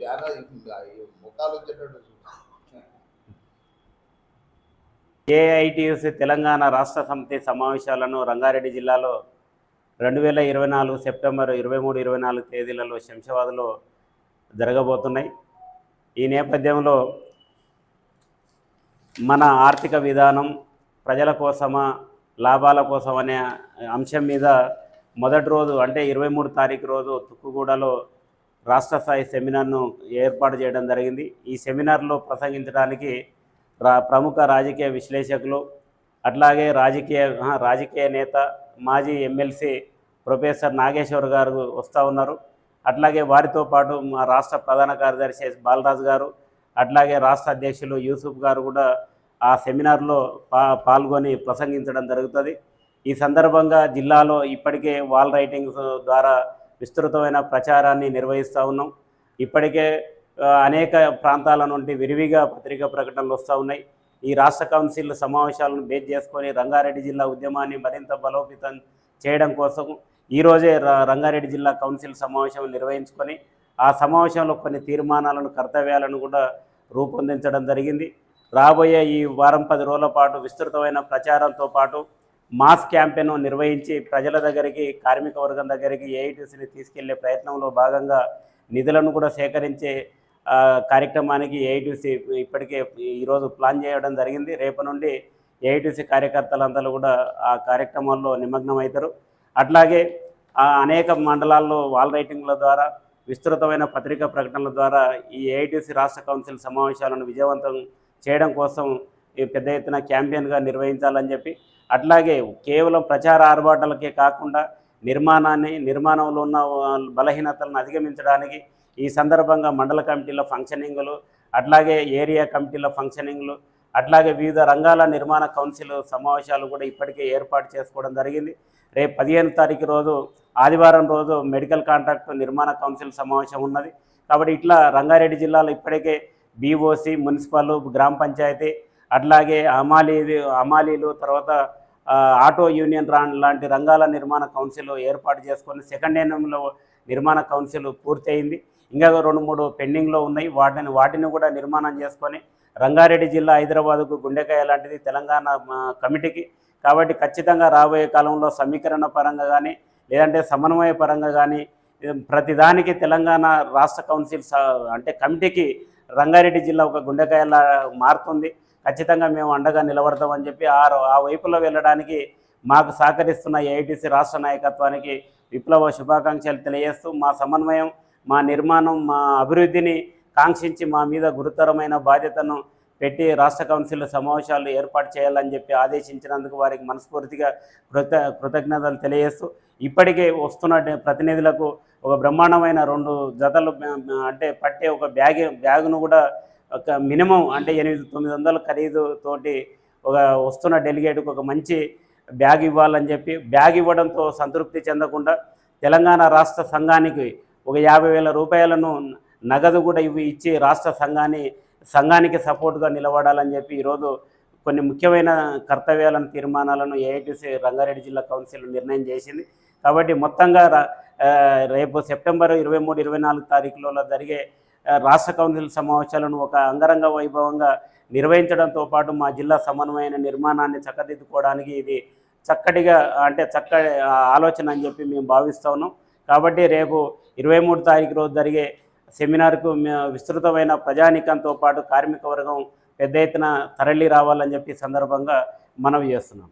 Banner ముఖాలు వచ్చేటట్టు AITUC Telangana రాష్ట్ర సమితి సమావేశాలను రంగారెడ్డి జిల్లాలో రెండు వేల ఇరవై నాలుగు సెప్టెంబర్ ఇరవై మూడు ఇరవై నాలుగు తేదీలలో శంషాబాద్లో జరగబోతున్నాయి. ఈ నేపథ్యంలో మన ఆర్థిక విధానం ప్రజల కోసమా లాభాల కోసం అనే అంశం మీద మొదటి రోజు అంటే ఇరవై మూడు తారీఖు రోజు తుక్కుగూడలో రాష్ట్ర స్థాయి సెమినార్ను ఏర్పాటు చేయడం జరిగింది. ఈ సెమినార్లో ప్రసంగించడానికి రా ప్రముఖ రాజకీయ విశ్లేషకులు అట్లాగే రాజకీయ రాజకీయ నేత మాజీ ఎమ్మెల్సీ ప్రొఫెసర్ నాగేశ్వర్ గారు వస్తూ ఉన్నారు. అట్లాగే వారితో పాటు మా రాష్ట్ర ప్రధాన కార్యదర్శి బాలరాజు గారు అట్లాగే రాష్ట్ర అధ్యక్షులు యూసుఫ్ గారు కూడా ఆ సెమినార్లో పా పాల్గొని ప్రసంగించడం జరుగుతుంది. ఈ సందర్భంగా జిల్లాలో ఇప్పటికే వాల్ రైటింగ్స్ ద్వారా విస్తృతమైన ప్రచారాన్ని నిర్వహిస్తూ ఉన్నాం. ఇప్పటికే అనేక ప్రాంతాల నుండి విరివిగా పత్రికా ప్రకటనలు వస్తూ ఉన్నాయి. ఈ రాష్ట్ర కౌన్సిల్ సమావేశాలను బేస్ చేసుకొని రంగారెడ్డి జిల్లా ఉద్యమాన్ని మరింత బలోపేతం చేయడం కోసం ఈరోజే రంగారెడ్డి జిల్లా కౌన్సిల్ సమావేశం నిర్వహించుకొని ఆ సమావేశంలో కొన్ని తీర్మానాలను కర్తవ్యాలను కూడా రూపొందించడం జరిగింది. రాబోయే ఈ వారం పది రోజుల పాటు విస్తృతమైన ప్రచారంతో పాటు మాస్ క్యాంపెయిన్ నిర్వహించి ప్రజల దగ్గరికి కార్మిక వర్గం దగ్గరికి ఏఐటీసీని తీసుకెళ్ళే ప్రయత్నంలో భాగంగా నిధులను కూడా సేకరించే కార్యక్రమానికి ఏఐటీసీ ఇప్పటికే ఈరోజు ప్లాన్ చేయడం జరిగింది. రేపు నుండి ఏఐటీసీ కార్యకర్తలందరూ కూడా ఆ కార్యక్రమాల్లో నిమగ్నమవుతారు. అట్లాగే ఆ అనేక మండలాల్లో వాల్ రైటింగ్ల ద్వారా విస్తృతమైన పత్రికా ప్రకటనల ద్వారా ఈ ఏఐటీసీ రాష్ట్ర కౌన్సిల్ సమావేశాలను విజయవంతం చేయడం కోసం పెద్ద ఎత్తున క్యాంపెయిన్గా నిర్వహించాలని చెప్పి అట్లాగే కేవలం ప్రచార ఆర్భాటాలకే కాకుండా నిర్మాణాన్ని నిర్మాణంలో ఉన్న బలహీనతలను అధిగమించడానికి ఈ సందర్భంగా మండల కమిటీల ఫంక్షనింగ్లు అట్లాగే ఏరియా కమిటీల ఫంక్షనింగ్లు అట్లాగే వివిధ రంగాల నిర్మాణ కౌన్సిల్ సమావేశాలు కూడా ఇప్పటికే ఏర్పాటు చేసుకోవడం జరిగింది. రేపు పదిహేను తారీఖు రోజు ఆదివారం రోజు మెడికల్ కాంట్రాక్ట్ నిర్మాణ కౌన్సిల్ సమావేశం ఉన్నది. కాబట్టి ఇట్లా రంగారెడ్డి జిల్లాలో ఇప్పటికే బీఓసి మున్సిపల్ గ్రామ పంచాయతీ అట్లాగే అమాలీ అమాలీలు తర్వాత ఆటో యూనియన్ రా లాంటి రంగాల నిర్మాణ కౌన్సిల్ ఏర్పాటు చేసుకొని సెకండ్ ఎన్ఎంలో నిర్మాణ కౌన్సిల్ పూర్తయింది. ఇంకా రెండు మూడు పెండింగ్లో ఉన్నాయి. వాటిని వాటిని కూడా నిర్మాణం చేసుకొని రంగారెడ్డి జిల్లా హైదరాబాద్కు గుండెకాయ లాంటిది తెలంగాణ కమిటీకి. కాబట్టి ఖచ్చితంగా రాబోయే కాలంలో సమీకరణ పరంగా కానీ లేదంటే సమన్వయ పరంగా కానీ ప్రతిదానికి తెలంగాణ రాష్ట్ర కౌన్సిల్ స- అంటే కమిటీకి రంగారెడ్డి జిల్లా ఒక గుండెకాయలా మారుతుంది. ఖచ్చితంగా మేము అండగా నిలబడతామని చెప్పి ఆ ఆ వైపులో వెళ్ళడానికి మాకు సహకరిస్తున్న ఏఐటీసీ రాష్ట్ర నాయకత్వానికి విప్లవ శుభాకాంక్షలు తెలియజేస్తూ మా సమన్వయం మా నిర్మాణం మా అభివృద్ధిని కాంక్షించి మా మీద గురుతరమైన బాధ్యతను పెట్టి రాష్ట్ర కౌన్సిల్ సమావేశాలు ఏర్పాటు చేయాలని చెప్పి ఆదేశించినందుకు వారికి మనస్ఫూర్తిగా కృత కృతజ్ఞతలు తెలియజేస్తూ ఇప్పటికే వస్తున్న ప్రతినిధులకు ఒక బ్రహ్మాండమైన రెండు జతలు అంటే పట్టే ఒక బ్యాగ్ బ్యాగును కూడా ఒక మినిమం అంటే ఎనిమిది తొమ్మిది వందల ఖరీదు తోటి ఒక వస్తున్న డెలిగేట్కు ఒక మంచి బ్యాగ్ ఇవ్వాలని చెప్పి బ్యాగ్ ఇవ్వడంతో సంతృప్తి చెందకుండా తెలంగాణ రాష్ట్ర సంఘానికి ఒక యాభై వేల రూపాయలను నగదు కూడా ఇవి ఇచ్చి రాష్ట్ర సంఘాన్ని సంఘానికి సపోర్ట్గా నిలబడాలని చెప్పి ఈరోజు కొన్ని ముఖ్యమైన కర్తవ్యాలను తీర్మానాలను ఏఐటీసీ రంగారెడ్డి జిల్లా కౌన్సిల్ నిర్ణయం చేసింది. కాబట్టి మొత్తంగా రా- రేపు సెప్టెంబర్ ఇరవై మూడు ఇరవై నాలుగు తారీఖులలో జరిగే రాష్ట్ర కౌన్సిల్ సమావేశాలను ఒక అంగరంగ వైభవంగా నిర్వహించడంతో పాటు మా జిల్లా సమన్వయమైన నిర్మాణాన్ని చక్కదిద్దుకోవడానికి ఇది చక్కటిగా అంటే చక్క ఆలోచన అని చెప్పి మేము భావిస్తూ ఉన్నాం. కాబట్టి రేపు ఇరవై మూడు తారీఖు రోజు జరిగే సెమినార్కు విస్తృతమైన ప్రజానికంతో పాటు కార్మిక వర్గం పెద్ద ఎత్తున తరలి రావాలని చెప్పి సందర్భంగా మనవి చేస్తున్నాం.